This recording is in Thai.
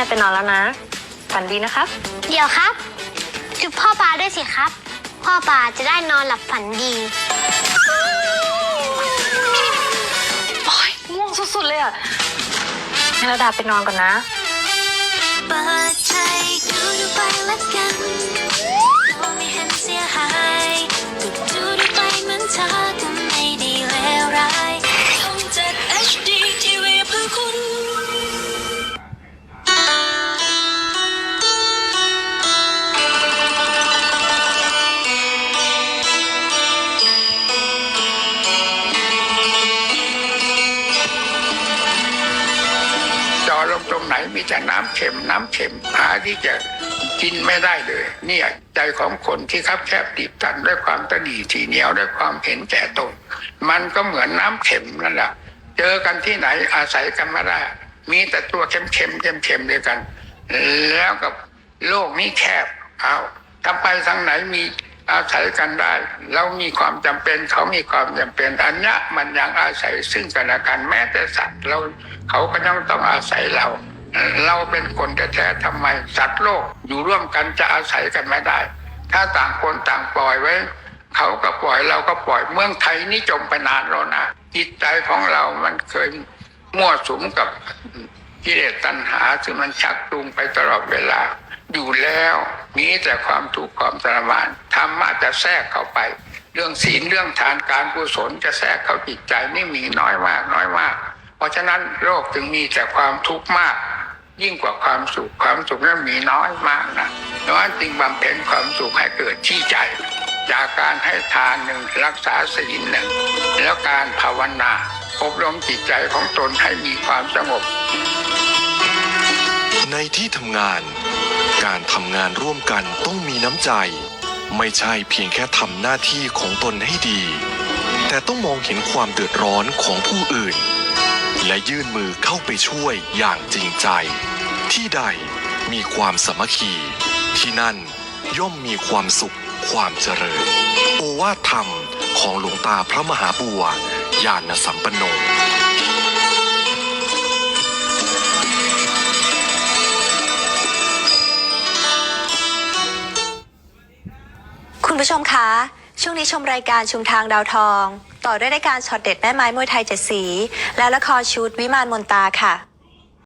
ม่ไปนอนแล้วนะ ฝันดีนะครับ เดี๋ยวครับ จุบพ่อปลาด้วยสิครับ พ่อปลาจะได้นอนหลับฝันดี โอ๊ยง่วงสุดๆเลยอะแม่ระดาไปนอนก่อนนะ เปิดใจดูดูไปละกันก็ไม่เห็นเสียหาย ลงตรงไหนมีแต่น้ำเค็มน้ำเค็มหาที่จะกินไม่ได้เลย เนี่ยใจของคนที่คับแคบติดตันด้วยความตนีทีเหนียวด้วยความเห็นแก่ตนมันก็เหมือนน้ำเค็มนั่นแหละเจอกันที่ไหนอาศัยกันไม่ได้มีแต่ตัวเค็มเค็มเค็มเค็มด้วยกัน แล้วกับโลกนี้แคบเอาทำไปทางไหนมี อาศัยกันได้ เรามีความจำเป็นเขามีความจำเป็นอันนี้มันยังอาศัยซึ่งกันและกันแม้แต่สัตว์เราเขาก็ยังต้องอาศัยเรา เราเป็นคนแท้ๆทำไมสัตว์โลกอยู่ร่วมกันจะอาศัยกันไม่ได้ ถ้าต่างคนต่างปล่อยไว้ เขาก็ปล่อยเราก็ปล่อยเมืองไทยนี่จมไปนานแล้วนะจิตใจของเรามันเคยมั่วสุมกับกิเลสตัณหาซึ่งมันชักจูงไปตลอดเวลา อยู่แล้วมีแต่ความทุกข์ความทรมานธรรมะจะแทรกเข้าไป เรื่องศีลเรื่องทานการกุศลจะแทรกเข้าจิตใจนี่มีน้อยมากน้อยมาก เพราะฉะนั้นโลกจึงมีแต่ความทุกข์มาก ยิ่งกว่าความสุขความสุขนั้นมีน้อยมากนะดังนั้นจึงบำเพ็ญความสุขให้เกิดที่ใจ จากการให้ทานหนึ่งรักษาศีลหนึ่งแล้วการภาวนาอบรมจิตใจของตนให้มีความสงบ ในที่ทำงาน การทำงานร่วมกันต้องมีน้ำใจ ไม่ใช่เพียงแค่ทำหน้าที่ของตนให้ดี แต่ต้องมองเห็นความเดือดร้อนของผู้อื่น และยื่นมือเข้าไปช่วยอย่างจริงใจ ที่ใดมีความสมัคคีที่นั่นย่อมมีความสุขความเจริญ โอวาทธรรมของหลวงตาพระมหาบัวญาณสัมปันโน คุณผู้ชมคะ ช่วงนี้ชมรายการชุมทางดาวทอง ต่อด้วยรายการช็อตเด็ดแม่ไม้มวยไทยเจ็ดสี และละครชุดวิมานมนตาค่ะ